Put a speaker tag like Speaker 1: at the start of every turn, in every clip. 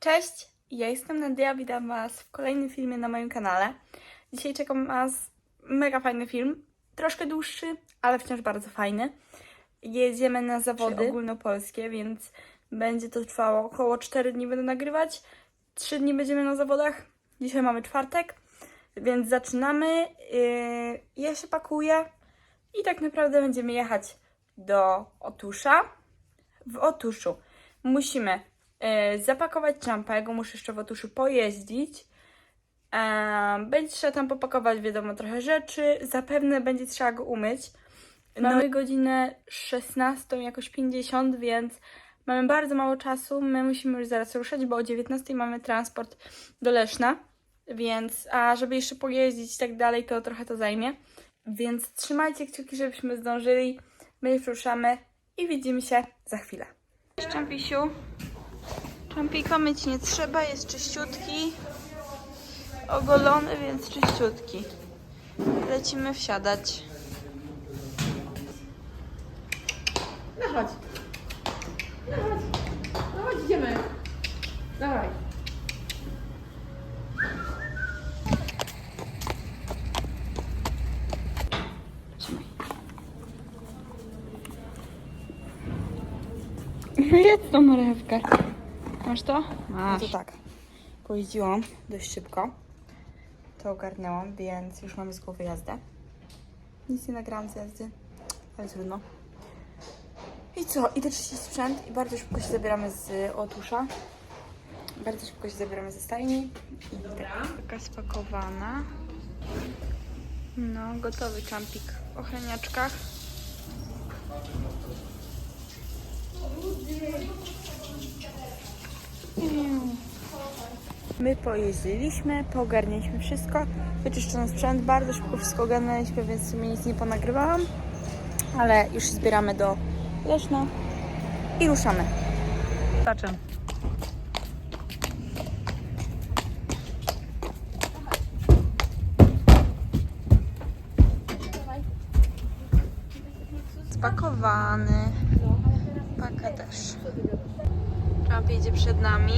Speaker 1: Cześć, ja jestem Nadia, witam Was w kolejnym filmie na moim kanale. Dzisiaj czeka Was mega fajny film, troszkę dłuższy, ale wciąż bardzo fajny. Jedziemy na zawody ogólnopolskie, więc będzie to trwało około 4 dni będę nagrywać. 3 dni będziemy na zawodach. Dzisiaj mamy czwartek, więc zaczynamy. Yy, Ja się pakuję i tak naprawdę będziemy jechać do Otusza. W Otuszu musimy e, zapakować czampa, muszę jeszcze w Otuszu pojeździć. E, będzie trzeba tam popakować, wiadomo, trochę rzeczy. Zapewne będzie trzeba go umyć. Mamy godzinę 16, jakoś 50, więc mamy bardzo mało czasu. My musimy już zaraz ruszać, bo o 19 mamy transport do Leszna. Więc, a żeby jeszcze pojeździć i tak dalej, to trochę to zajmie. Więc trzymajcie kciuki, żebyśmy zdążyli. My już ruszamy i widzimy się za chwilę. Cześć. Czampika myć nie trzeba, jest czyściutki. Ogolony, więc czyściutki. Lecimy wsiadać.
Speaker 2: No chodź. No chodź. No chodź, idziemy. Dawaj.
Speaker 1: Jedz tą marchewkę. Masz to?
Speaker 2: Masz.
Speaker 1: No to tak. Pojeździłam dość szybko. To ogarnęłam, więc już mamy z głowy jazdę. Nic nie nagrałam z jazdy, ale trudno. I co? Idę czyścić sprzęt i bardzo szybko się zabieramy z otusza. Bardzo szybko się zabieramy ze stajni. I tak, taka spakowana. No, gotowy kampik w ochraniaczkach. My pojeździliśmy, poogarnialiśmy wszystko, wyczyszczono sprzęt, bardzo szybko wszystko ogarnęliśmy, więc w sumie nic nie ponagrywałam, ale już zbieramy do Leszna i ruszamy.
Speaker 2: Zaczę.
Speaker 1: Spakowany, paka też. Trump jedzie przed nami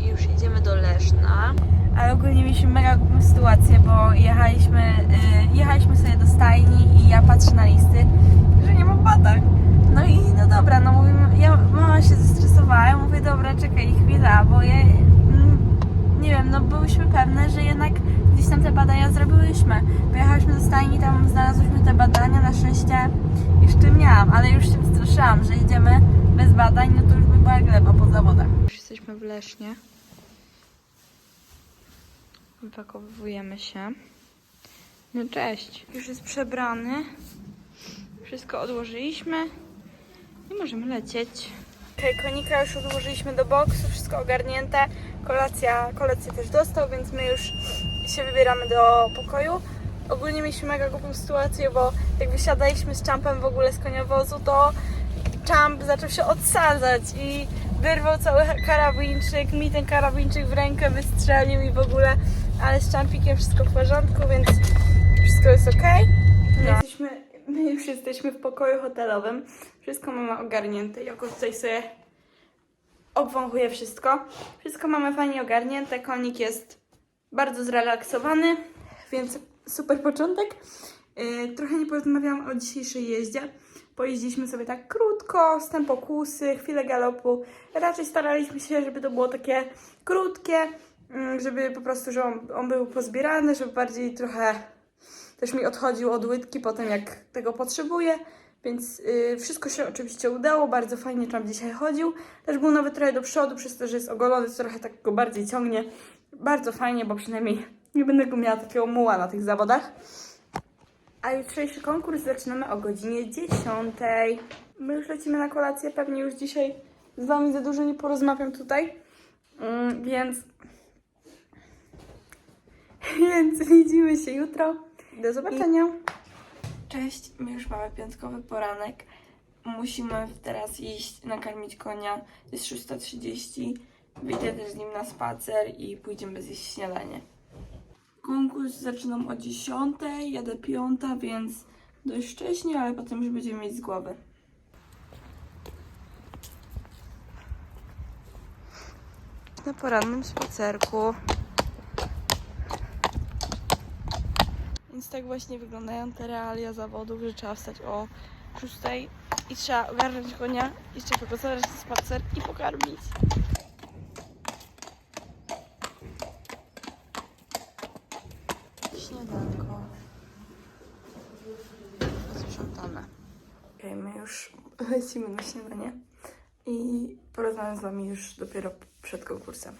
Speaker 1: i już jedziemy do Leszna. Ale ogólnie mieliśmy mega głupą sytuację, bo jechaliśmy, y, jechaliśmy sobie do stajni i ja patrzę na listy, że nie ma badań. No i no dobra, no mówimy, ja, mama się zestresowała, mówię, dobra, czekaj chwila, bo ja, mm, nie wiem, no byłyśmy pewne, że jednak gdzieś tam te badania zrobiłyśmy. Pojechałyśmy do stajni, tam znalazłyśmy te badania, na szczęście jeszcze miałam, ale już się straszyłam, że jedziemy bez badań, no to już by była gleba po zawodach. Już jesteśmy w Lesznie. Wypakowujemy się. No cześć. Już jest przebrany. Wszystko odłożyliśmy i możemy lecieć. Okej, konika już odłożyliśmy do boksu, wszystko ogarnięte. Kolacja, kolację też dostał, więc my już się wybieramy do pokoju. Ogólnie mieliśmy mega głupą sytuację, bo jak wysiadaliśmy z Champem w ogóle z koniowozu, to Champ zaczął się odsadzać i wyrwał cały karabinczyk, mi ten karabinczyk w rękę wystrzelił i w ogóle, ale z Champikiem wszystko w porządku, więc wszystko jest ok. My, jesteśmy, my już jesteśmy w pokoju hotelowym, wszystko mamy ogarnięte. Jako tutaj sobie obwąchuję wszystko. Wszystko mamy fajnie ogarnięte, konik jest bardzo zrelaksowany, więc super początek. Yy, trochę nie porozmawiałam o dzisiejszej jeździe. Pojeździliśmy sobie tak krótko, wstęp pokusy, chwilę galopu. Raczej staraliśmy się, żeby to było takie krótkie, mm, żeby po prostu, że on, on był pozbierany, żeby bardziej trochę też mi odchodził od łydki po tym, jak tego potrzebuję. Więc yy, wszystko się oczywiście udało, bardzo fajnie tam dzisiaj chodził. Też był nawet trochę do przodu, przez to, że jest ogolony, to trochę tak go bardziej ciągnie. Bardzo fajnie, bo przynajmniej nie będę go miała takiego muła na tych zawodach. A jutrzejszy konkurs zaczynamy o godzinie 10. My już lecimy na kolację, pewnie już dzisiaj z Wami za dużo nie porozmawiam tutaj. Mm, więc. Więc widzimy się jutro. Do zobaczenia. Cześć, my już mamy piątkowy poranek. Musimy teraz iść nakarmić konia. Jest 6.30. Wyjdę też z nim na spacer i pójdziemy zjeść śniadanie. Konkurs zaczynam o 10, jadę 5, więc dość wcześnie, ale potem już będziemy mieć z głowy. na porannym spacerku. Więc tak właśnie wyglądają te realia zawodów, że trzeba wstać o 6 i trzeba ogarnąć konia, jeszcze na spacer i pokarmić. Śniadanko. Sprzątane. Okej, my już lecimy na śniadanie i porozmawiam z Wami już dopiero przed konkursem.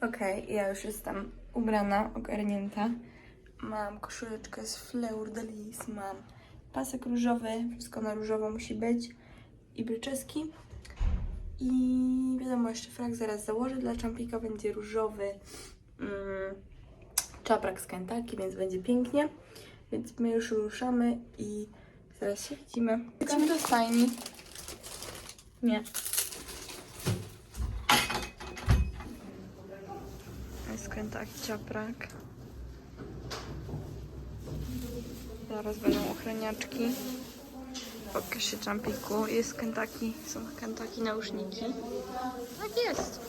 Speaker 1: Okej, ja już jestem ubrana, ogarnięta. Mam koszuleczkę z Fleur de Lis, mam pasek różowy, wszystko na różowo musi być i bryczeski. I wiadomo, jeszcze frak zaraz założę, dla Czampika będzie różowy mm, czaprak z Kentucky, więc będzie pięknie. Więc my już ruszamy i zaraz się widzimy. Lecimy do stajni. Nie. Kentucky czaprak. Zaraz będą ochraniaczki. Pokaż się Jumpiku. Jest Kentucky, są Kentucky nauszniki. Tak jest.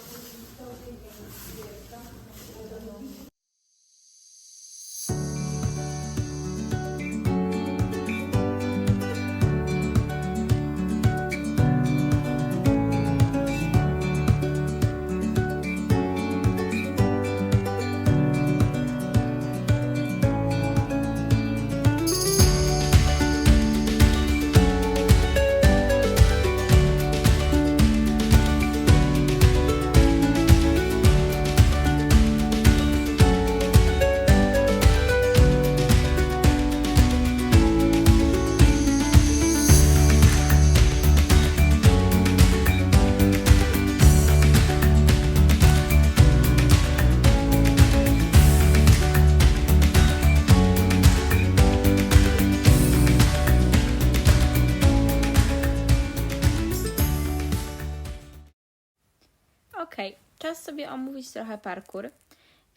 Speaker 1: Omówić trochę parkour.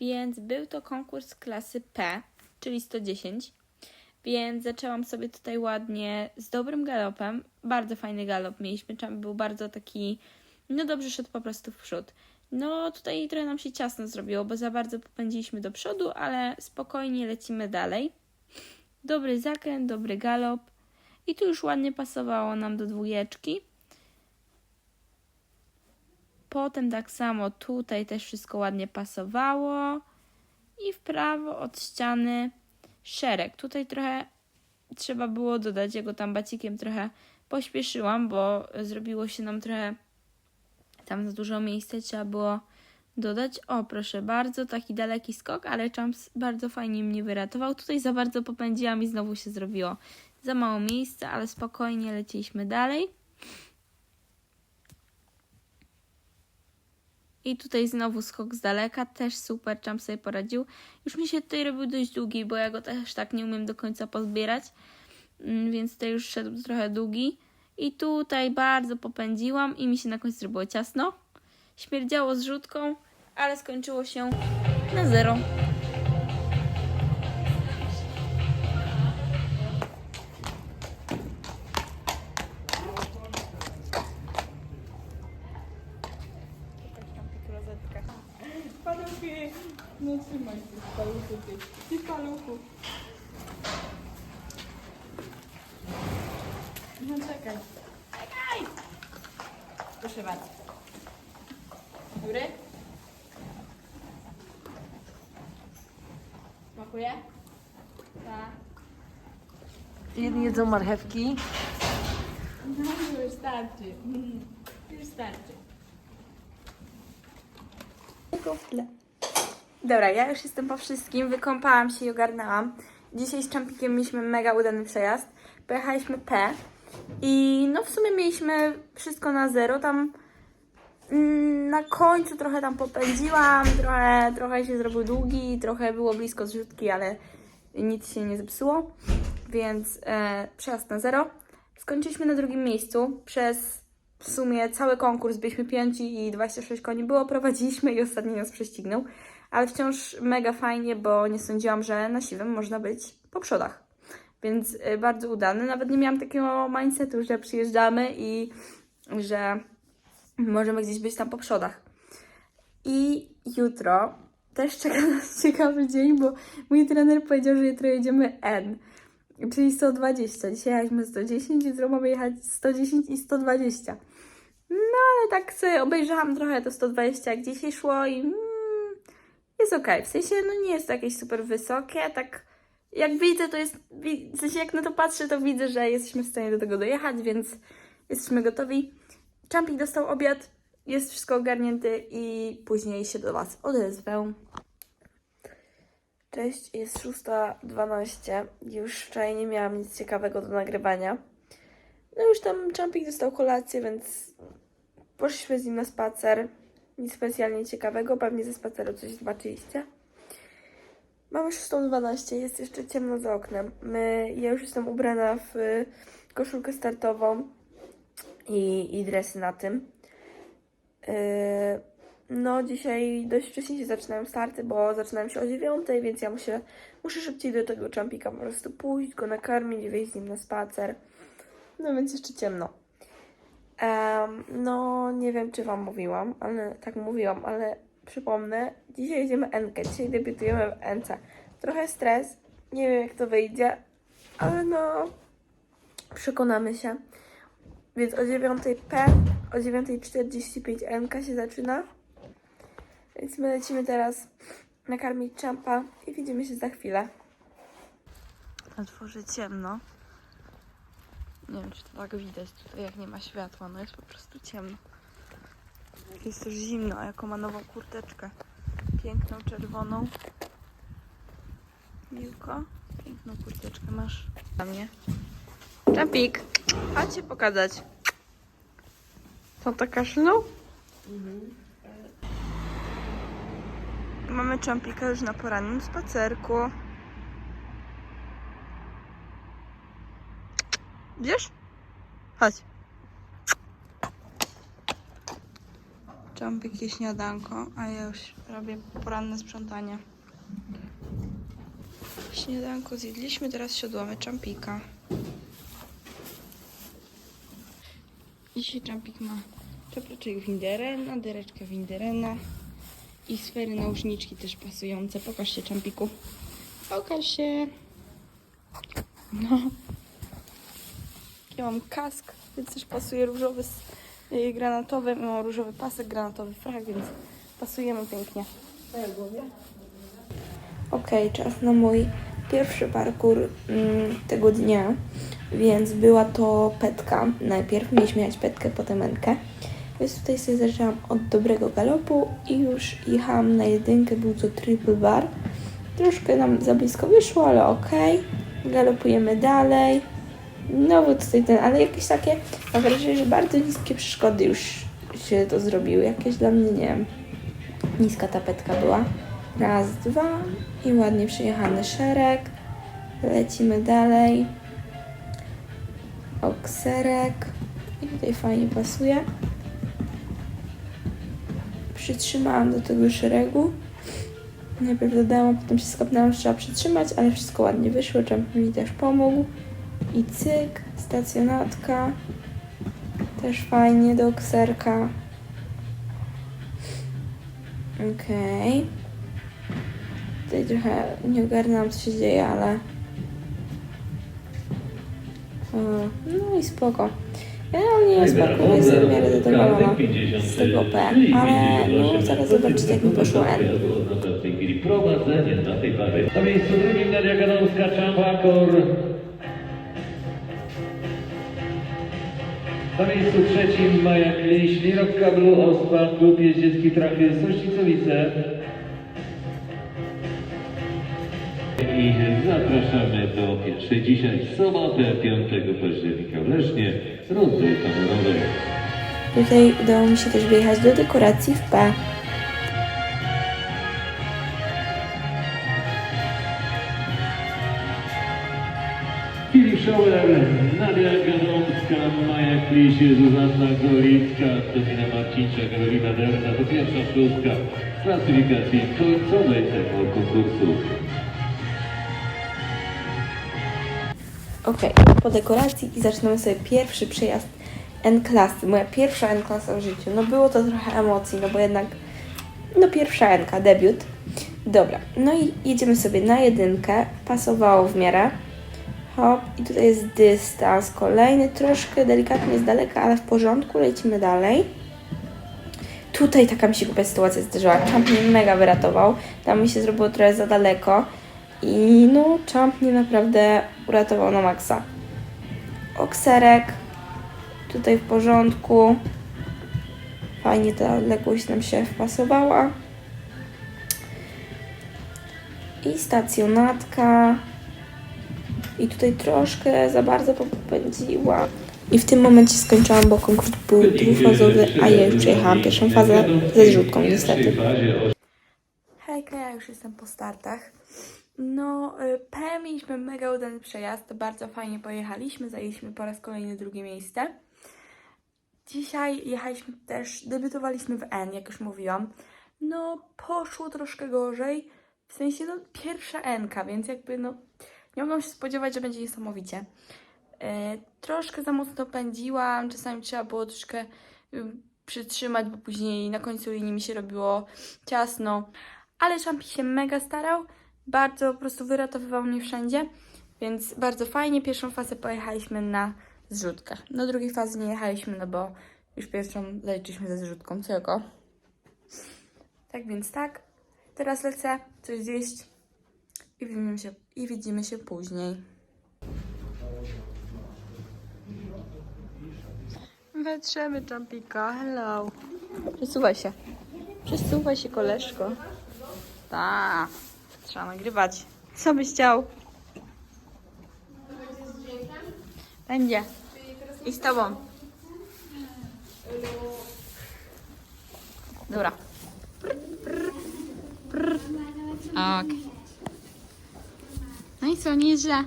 Speaker 1: Więc był to konkurs klasy P, czyli 110. Więc zaczęłam sobie tutaj ładnie z dobrym galopem. Bardzo fajny galop mieliśmy. Czam był bardzo taki, no dobrze szedł po prostu w przód. No tutaj trochę nam się ciasno zrobiło, bo za bardzo popędziliśmy do przodu, ale spokojnie lecimy dalej. Dobry zakręt, dobry galop. I tu już ładnie pasowało nam do dwójeczki. Potem tak samo tutaj też wszystko ładnie pasowało. I w prawo od ściany szereg. Tutaj trochę trzeba było dodać, ja go tam bacikiem trochę pośpieszyłam, bo zrobiło się nam trochę tam za dużo miejsca trzeba było dodać. O, proszę bardzo, taki daleki skok, ale Champs bardzo fajnie mnie wyratował. Tutaj za bardzo popędziłam i znowu się zrobiło za mało miejsca, ale spokojnie leciliśmy dalej. I tutaj znowu skok z daleka, też super, Champ sobie poradził. Już mi się tutaj robił dość długi, bo ja go też tak nie umiem do końca pozbierać, Mm, więc tutaj już szedł trochę długi. I tutaj bardzo popędziłam i mi się na końcu zrobiło ciasno. Śmierdziało zrzutką, ale skończyło się na zero.
Speaker 2: Jedzą marchewki.
Speaker 1: No już starczy. Już starczy. Tylko w tle. Dobra, ja już jestem po wszystkim. Wykąpałam się i ogarnęłam. Dzisiaj z Czampikiem mieliśmy mega udany przejazd. Pojechaliśmy P i no w sumie mieliśmy wszystko na zero. Tam mm, na końcu trochę tam popędziłam, trochę, trochę się zrobił długi, trochę było blisko zrzutki, ale nic się nie zepsuło, więc e, przejazd na zero. Skończyliśmy na drugim miejscu. Przez w sumie cały konkurs byliśmy pięci i 26 koni było, prowadziliśmy i ostatni nas prześcignął. Ale wciąż mega fajnie, bo nie sądziłam, że na siwym można być po przodach. Więc y, bardzo udany. Nawet nie miałam takiego mindsetu, że przyjeżdżamy i że możemy gdzieś być tam po przodach. I jutro też czeka nas ciekawy dzień, bo mój trener powiedział, że jutro jedziemy N, czyli 120. Dzisiaj jechaliśmy 110, jutro mamy jechać 110 i 120. No ale tak sobie obejrzałam trochę to 120, jak dzisiaj szło i mm, jest okej. W sensie, no nie jest to jakieś super wysokie, tak jak widzę, to jest, w sensie jak na to patrzę, to widzę, że jesteśmy w stanie do tego dojechać, więc jesteśmy gotowi. Champik dostał obiad, jest wszystko ogarnięte i później się do Was odezwę. Cześć, jest 6.12. Już wczoraj nie miałam nic ciekawego do nagrywania. No już tam Champik dostał kolację, więc poszliśmy z nim na spacer. Nic specjalnie ciekawego, pewnie ze spaceru coś zobaczyliście. Mamy 6.12, jest jeszcze ciemno za oknem. My, ja już jestem ubrana w y, koszulkę startową i, i dresy na tym. Yy, no, dzisiaj dość wcześnie się zaczynają starty, bo zaczynają się o 9, więc ja muszę, muszę szybciej do tego jumpika po prostu pójść, go nakarmić, wyjść z nim na spacer. No więc jeszcze ciemno. Em, no, nie wiem, czy Wam mówiłam, ale tak mówiłam, ale przypomnę, dzisiaj jedziemy Enkę, dzisiaj debiutujemy w Ence. Trochę stres, nie wiem jak to wyjdzie, ale no, przekonamy się. Więc o 9 P, o 9.45 NK się zaczyna. Więc my lecimy teraz nakarmić czampa i widzimy się za chwilę. Na dworze ciemno. Nie wiem, czy to tak widać tutaj, jak nie ma światła. No jest po prostu ciemno. Jest też zimno, a jaką ma nową kurteczkę. Piękną, czerwoną. Miłko, piękną kurteczkę masz dla mnie. Czapik, chodź się pokazać. To to kaszlnął? Mamy Czampika już na porannym spacerku. Wiesz? Chodź. Czampik je śniadanko, a ja już robię poranne sprzątanie. Śniadanko zjedliśmy, teraz siodłamy Czampika. Dzisiaj Jumpik ma czeproczek Winderena, dereczkę Winderena i sfery nauszniczki też pasujące. Pokaż się Jumpiku. Pokaż się. No. Ja mam kask, więc też pasuje różowy, s- y, granatowy. Mam różowy pasek, granatowy frak, więc pasujemy pięknie. Okej, czas na mój pierwszy parkour mm, tego dnia, więc była to petka. Najpierw mieliśmy jechać petkę, potem enkę. Więc tutaj sobie zaczęłam od dobrego galopu i już jechałam na jedynkę, był to triple bar. Troszkę nam za blisko wyszło, ale okej. Galopujemy dalej. No bo tutaj ten, ale jakieś takie, mam wrażenie, że bardzo niskie przeszkody już się to zrobiły. Jakieś dla mnie, nie niska tapetka była. Raz, dwa i ładnie przyjechany szereg. Lecimy dalej. Okserek. I tutaj fajnie pasuje. Przytrzymałam do tego szeregu. Najpierw dodałam, potem się skapnęłam, że trzeba przytrzymać, ale wszystko ładnie wyszło. Jump mi też pomógł. I cyk, stacjonatka. Też fajnie do okserka. Okej. Tutaj trochę nie ogarnęłam, co się dzieje, ale... No i spoko. Generalnie ja z parkouru jestem w miarę zadowolona z tego P, ale no zaraz zobaczycie, jak mi poszło N.
Speaker 3: Prowadzenie na tej parze. Na miejscu drugim Nadia Gadomska, Czambakor. Na miejscu trzecim Maja Kliś, Mirok Kablu, Ospa, Klub Jeździecki Trachy, Sościcowice. I zapraszamy do pierwszej dzisiaj, sobotę 5 października w Lesznie, rundy honorowej.
Speaker 1: Tutaj udało mi się też wyjechać do dekoracji w P.
Speaker 3: Schauer, Nadia Gadomska, Maja Kliś, Zuzanna Golicka, Domina Marcińczak, Karolina Derna. To pierwsza szóstka w klasyfikacji końcowej tego konkursu.
Speaker 1: Okej, po dekoracji i zaczynamy sobie pierwszy przejazd N-klasy. Moja pierwsza N-klasa w życiu. No było to trochę emocji, no bo jednak
Speaker 4: No pierwsza Enka, debiut. Dobra, no i jedziemy sobie na jedynkę. Pasowało w miarę. Hop, i tutaj jest dystans kolejny, troszkę delikatnie z daleka, ale w porządku, lecimy dalej. Tutaj taka mi się głupia sytuacja zdarzyła. Champ mnie mega wyratował. Tam mi się zrobiło trochę za daleko. I no, Champ mnie naprawdę uratował na maksa. Okserek. Tutaj w porządku. Fajnie ta odległość nam się wpasowała. I stacjonatka. I tutaj troszkę za bardzo popędziła. I w tym momencie skończyłam, bo konkurs był dwufazowy, a ja już przejechałam pierwszą fazę ze zrzutką niestety.
Speaker 1: Hejka, ja już jestem po startach. No, y, P mieliśmy mega udany przejazd, bardzo fajnie pojechaliśmy, zajęliśmy po raz kolejny drugie miejsce. Dzisiaj jechaliśmy też, debiutowaliśmy w N, jak już mówiłam. No, poszło troszkę gorzej, w sensie, no, pierwsza N-ka, więc jakby, no, nie mogłam się spodziewać, że będzie niesamowicie. E, troszkę za mocno pędziłam, czasami trzeba było troszkę y, przytrzymać, bo później na końcu linii mi się robiło ciasno. Ale Szampi się mega starał, bardzo po prostu wyratowywał mnie wszędzie, więc bardzo fajnie. Pierwszą fazę pojechaliśmy na zrzutkach. Do drugiej fazy nie jechaliśmy, no bo już pierwszą zaliczyliśmy ze zrzutką tylko. Tak więc tak. Teraz lecę coś zjeść i widzimy się, i widzimy się później. Wetrzemy Jumpika, hello. Przesuwaj się. Przesuwaj się, koleżko. Tak, trzeba nagrywać. Co byś chciał? Będzie. I z tobą. Dobra. Ok. No i co, nie jest źle.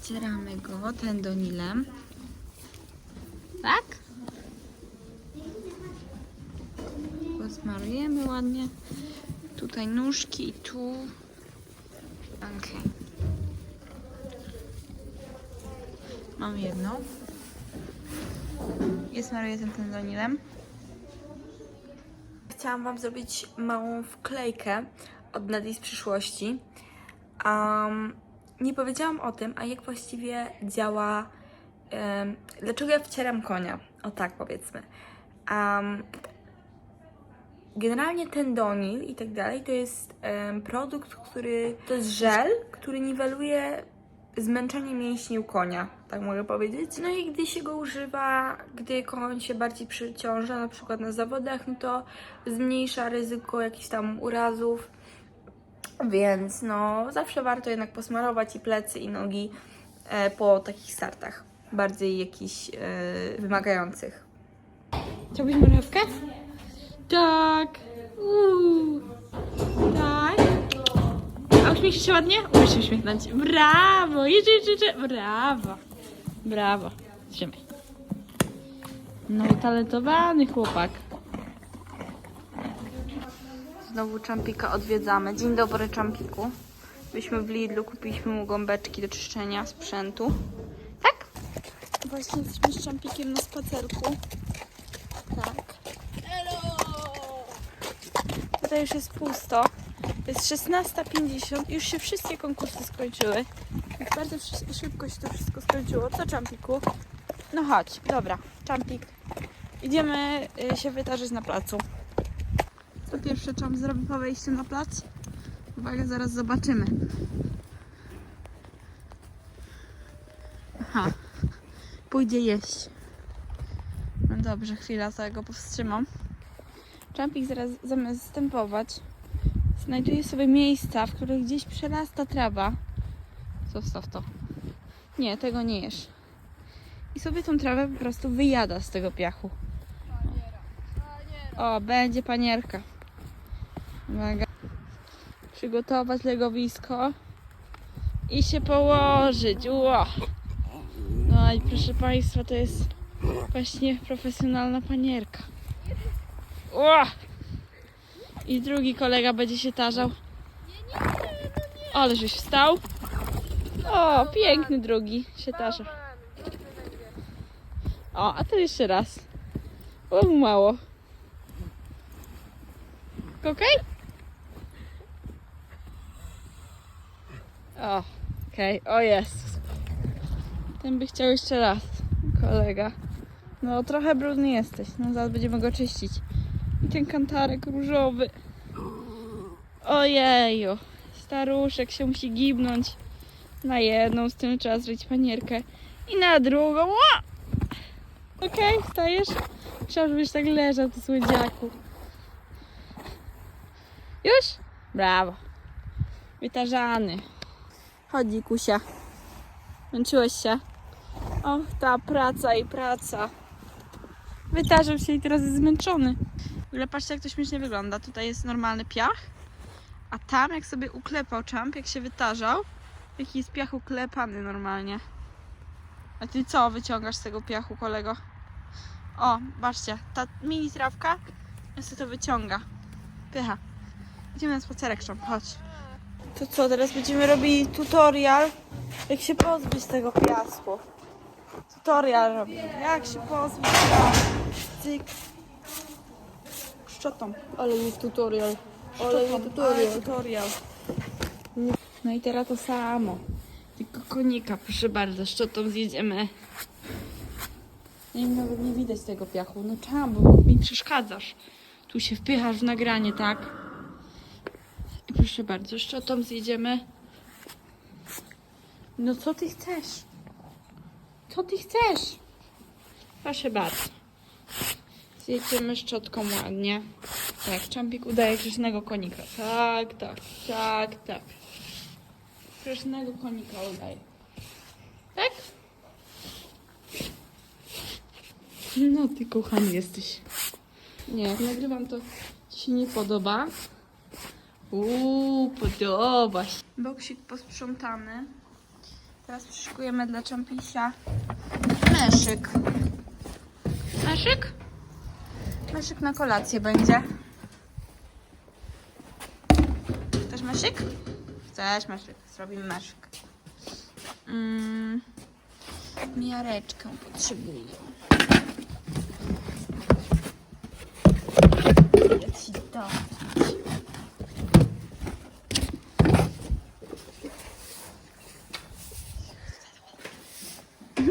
Speaker 1: Wcieramy go tendonilem. Tak? Posmarujemy ładnie. Tutaj nóżki i tu. Okej. Mam jedną. I smaruję tym tendonilem. Chciałam Wam zrobić małą wklejkę od Nadi z przyszłości. Um, nie powiedziałam o tym, a jak właściwie działa. em, dlaczego ja wcieram konia? O tak powiedzmy. Um, generalnie tendonil i tak dalej to jest em, produkt, który. To jest żel, który niweluje zmęczenie mięśni u konia, tak mogę powiedzieć. No i gdy się go używa, gdy koń się bardziej przyciąża, na przykład na zawodach, no to zmniejsza ryzyko jakichś tam urazów. Więc no, zawsze warto jednak posmarować i plecy, i nogi e, po takich startach, bardziej jakichś e, wymagających. Chciałbyś marchewkę? Tak. Uuu. Tak. A uśmiechnij się ładnie? Umiesz się uśmiechnąć. Brawo! Jeszcze, jeszcze, jeszcze. Brawo. Brawo. Trzymaj. No utalentowany chłopak. Znowu Czampika odwiedzamy. Dzień dobry Czampiku. Byliśmy w Lidlu, kupiliśmy mu gąbeczki do czyszczenia sprzętu. Tak? Właśnie jesteśmy z Czampikiem na spacerku. Tak. Tutaj już jest pusto. Jest 16.50 już się wszystkie konkursy skończyły. Jak bardzo szybko się to wszystko skończyło. Co Czampiku? No chodź, dobra, Czampik. Idziemy y, się wydarzyć na placu. Co pierwsze Czamp zrobi po wejściu na plac? Uwaga, zaraz zobaczymy. Aha, pójdzie jeść. No dobrze, chwila, to ja go powstrzymam. Jumping zaraz zamiast zstępować, znajduje sobie miejsca, w których gdzieś przerasta trawa. Zostaw to. Nie, tego nie jesz. I sobie tą trawę po prostu wyjada z tego piachu. O, będzie panierka. Uwaga. Przygotować legowisko i się położyć. Ło. No i proszę Państwa, to jest właśnie profesjonalna panierka. Ło! I drugi kolega będzie się tarzał. Ale żeś wstał. O, piękny drugi się tarza. O, a to jeszcze raz. O, mało. Okej? O, okej, o jest. Ten by chciał jeszcze raz, kolega. No, trochę brudny jesteś, no zaraz będziemy go czyścić. Ten kantarek różowy. Ojeju, staruszek się musi gibnąć. Na jedną, z tym trzeba zrobić panierkę. I na drugą. Okej, wstajesz? Trzeba, żebyś tak leżał, ty słodziaku. Już? Brawo. Wytarzany. Chodzi, Kusia. Męczyłeś się? Och, ta praca i praca. Wytarzył się i teraz jest zmęczony. Ogóle patrzcie, jak to śmiesznie wygląda. Tutaj jest normalny piach, a tam jak sobie uklepał czamp, jak się wytarzał, jaki jest piach uklepany normalnie. A ty co wyciągasz z tego piachu, kolego? O, patrzcie, ta mini trawka sobie to wyciąga. Pycha. Idziemy na spacerek, Szamp, chodź. To co, teraz będziemy robili tutorial, jak się pozbyć tego piasku. Tutorial robimy, jak się pozbyć piasku. Cyk. Szczotą.
Speaker 2: Ale nie tutorial.
Speaker 1: Ale tutorial. No i teraz to samo. Tylko konika, proszę bardzo, szczotą zjedziemy. Nie nawet nie widać tego piachu. No czemu, bo mi przeszkadzasz. Tu się wpychasz w nagranie, tak? I proszę bardzo, szczotą zjedziemy. No co ty chcesz? Co ty chcesz? Proszę bardzo. Zjedziemy szczotką ładnie. Tak, Czampik udaje grzecznego konika. Tak, tak, tak, tak. Grzecznego konika udaje. Tak? No ty kochany jesteś. Nie, jak nagrywam to ci się nie podoba. Uuu, podoba się. Boksik posprzątany. Teraz przyszykujemy dla Czampisia meszyk. Meszyk? Meszyk na kolację będzie. Chcesz meszyk? Chcesz meszyk. Zrobimy meszyk. Mm, miareczkę potrzebuję. Ci dam.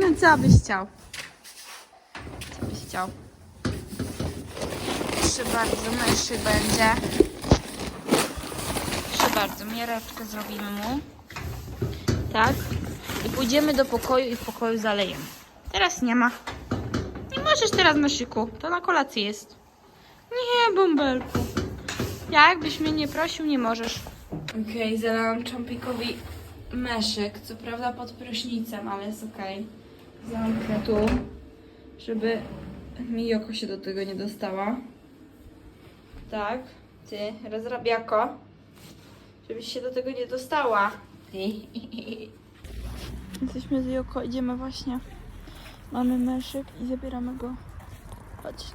Speaker 1: No co byś chciał? Co byś chciał? Proszę bardzo, myszy będzie. Proszę bardzo, miareczkę zrobimy mu. Tak. I pójdziemy do pokoju i w pokoju zalejemy. Teraz nie ma. Nie możesz teraz myszyku. To na kolację jest. Nie, bąbelku. Jakbyś mnie nie prosił, nie możesz. Okej, okay, zalałam Czampikowi meszyk. Co prawda pod prysznicem, ale jest okej. Zamknę tu, żeby mi Joko się do tego nie dostała. Tak, ty, rozrabiako. Żebyś się do tego nie dostała. Jesteśmy z Joko, idziemy właśnie. Mamy meszyk i zabieramy go. Chodź,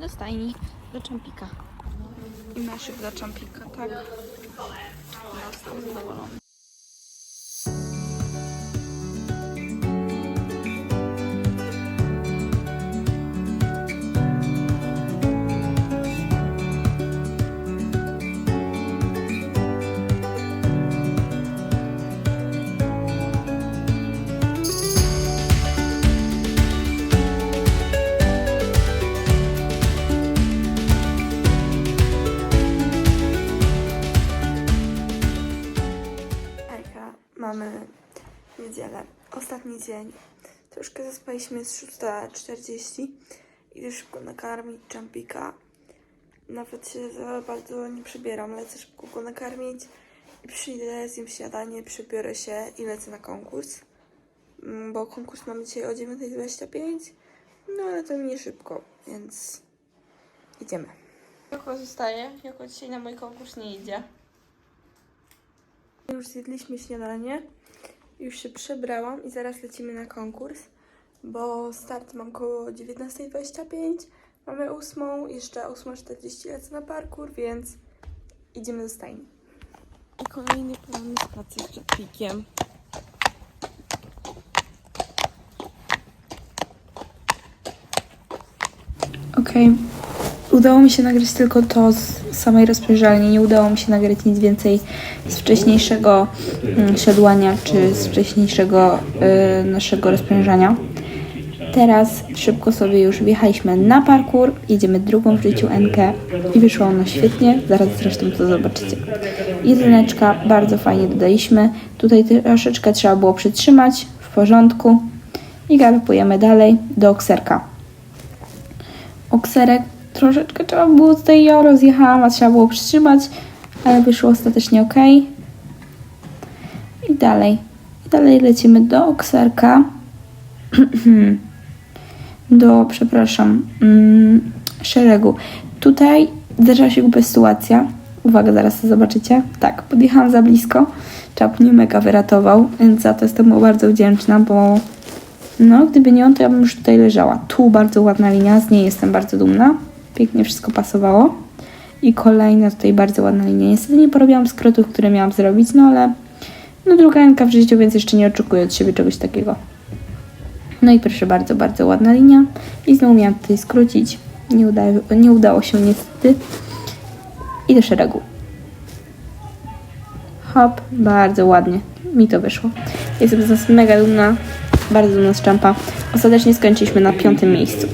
Speaker 1: do stajni, do Czampika. I meszyk dla Czampika, tak. Zadowolony.
Speaker 4: Zaspaliśmy, jest 6.40. Idę szybko nakarmić Jumpika. Nawet się za bardzo nie przebieram, lecę szybko go nakarmić. I przyjdę, zjem śniadanie, przebiorę się i lecę na konkurs. Mm, Bo konkurs mamy dzisiaj o 9.25. No ale to nie szybko, więc idziemy.
Speaker 1: Joko zostaje, Joko dzisiaj na mój konkurs nie idzie.
Speaker 4: Już zjedliśmy śniadanie, już się przebrałam i zaraz lecimy na konkurs, bo start mam koło 19.25, mamy 8, jeszcze 8.40 lecę na parkour, więc idziemy do stajni.
Speaker 2: I kolejny plan spacer przed pikiem.
Speaker 1: Okej. Udało mi się nagrać tylko to z samej rozprężalni. Nie udało mi się nagrać nic więcej z wcześniejszego mm, siodłania czy z wcześniejszego y, naszego rozprężania. Teraz szybko sobie już wjechaliśmy na parkour, jedziemy drugą w życiu NK i wyszło ono świetnie, zaraz zresztą to zobaczycie. Jedyneczka, bardzo fajnie dodaliśmy, tutaj troszeczkę trzeba było przytrzymać, w porządku i galopujemy dalej do okserka. Okserek troszeczkę trzeba było tutaj, ja rozjechałam, a trzeba było przytrzymać, ale wyszło ostatecznie ok. I dalej, i dalej lecimy do okserka do, przepraszam, mm, szeregu. Tutaj zdarzyła się głupia sytuacja. Uwaga, zaraz to zobaczycie. Tak, podjechałam za blisko. Czap mnie mega wyratował, więc za to jestem mu bardzo wdzięczna, bo no, gdyby nie on, to ja bym już tutaj leżała. Tu bardzo ładna linia, z niej jestem bardzo dumna. Pięknie wszystko pasowało. I kolejna tutaj bardzo ładna linia. Niestety nie porobiłam skrótów, które miałam zrobić, no ale no druga ręka w życiu, więc jeszcze nie oczekuję od siebie czegoś takiego. No i proszę bardzo, bardzo ładna linia. I znowu miałam tutaj skrócić. Nie, uda, nie udało się niestety. I do szeregu. Hop, bardzo ładnie. Mi to wyszło. Jestem z nas mega dumna. Bardzo dumna z czampa. Ostatecznie skończyliśmy na piątym miejscu.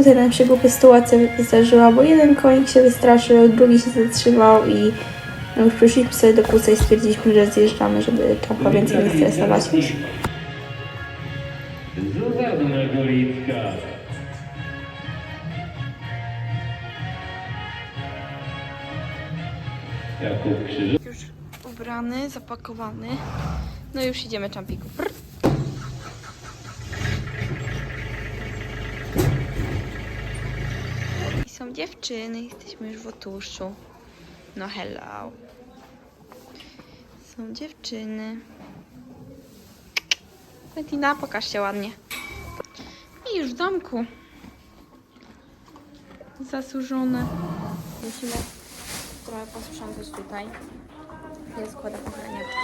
Speaker 4: Tutaj nam się głupia sytuacja zdarzyła, bo jeden konik się wystraszył, drugi się zatrzymał i no już przyszliśmy sobie do kłóca i stwierdziliśmy, że zjeżdżamy, żeby czampa więcej nie stresować już.
Speaker 3: Zuzanna Golicka. Jakub Krzyż.
Speaker 1: Już ubrany, zapakowany. No już idziemy czampiku. Brr. Dziewczyny, jesteśmy już w otuszu. No hello. Są dziewczyny. Bettina, pokaż się ładnie. I już w domku. Zasłużone. Musimy trochę posprzątać tutaj. Ja składam ochraniaczki.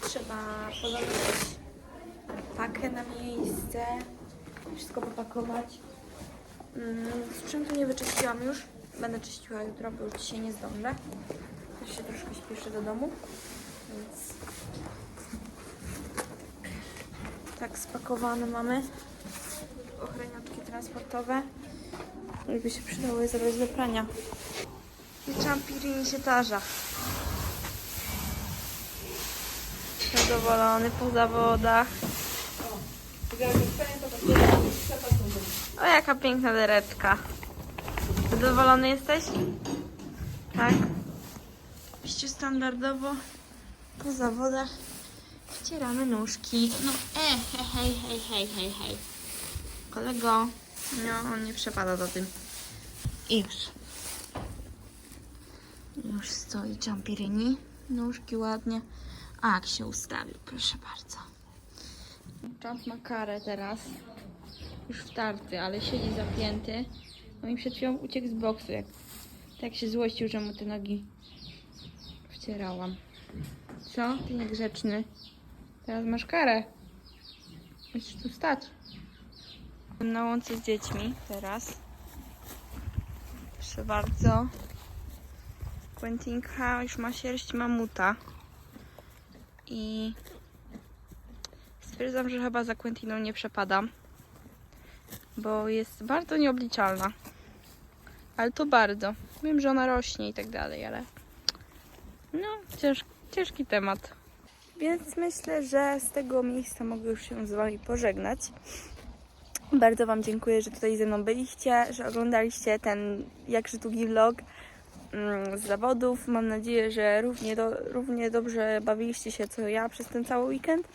Speaker 1: Trzeba pozamykać pakę na miejsce. Wszystko popakować. Mm, Sprzętu nie wyczyściłam już. Będę czyściła jutro, bo już dzisiaj nie zdążę. Też się troszkę śpieszę do domu. Więc tak spakowane mamy. Ochraniaczki transportowe. Jakby się przydało je zabrać do prania. I Champirini się tarza. Zadowolony po zawodach. O, jaka piękna dereczka. Zadowolony jesteś? Tak. Oczywiście standardowo po zawodach wcieramy nóżki. No, e, hej, hej, hej, hej, hej, hej. Kolego, no, on nie przepada za tym. I już. Już stoi Champirini. Nóżki ładnie. A, jak się ustawił, proszę bardzo. Jump ma karę teraz. Już w tarty, ale siedzi zapięty. No i przed chwilą uciekł z boksu, jak, tak się złościł, że mu te nogi wcierałam. Co? Ty niegrzeczny. Teraz masz karę. Musisz tu stać. Na łące z dziećmi teraz. Proszę bardzo. Quentinka już ma sierść mamuta. I stwierdzam, że chyba za Quentiną nie przepadam. Bo jest bardzo nieobliczalna. Ale to bardzo. Wiem, że ona rośnie i tak dalej, ale no, cięż, ciężki temat. Więc myślę, że z tego miejsca mogę już się z Wami pożegnać. Bardzo Wam dziękuję, że tutaj ze mną byliście, że oglądaliście ten jakże długi vlog mm, z zawodów. Mam nadzieję, że równie, do, równie dobrze bawiliście się co ja przez ten cały weekend.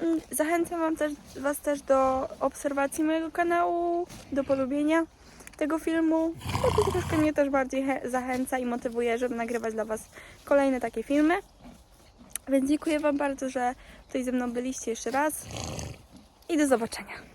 Speaker 1: Mm, Zachęcam wam też, Was też do obserwacji mojego kanału, do polubienia tego filmu. To troszkę mnie też bardziej zachęca i motywuje, żeby nagrywać dla Was kolejne takie filmy. Więc dziękuję Wam bardzo, że tutaj ze mną byliście jeszcze raz i do zobaczenia.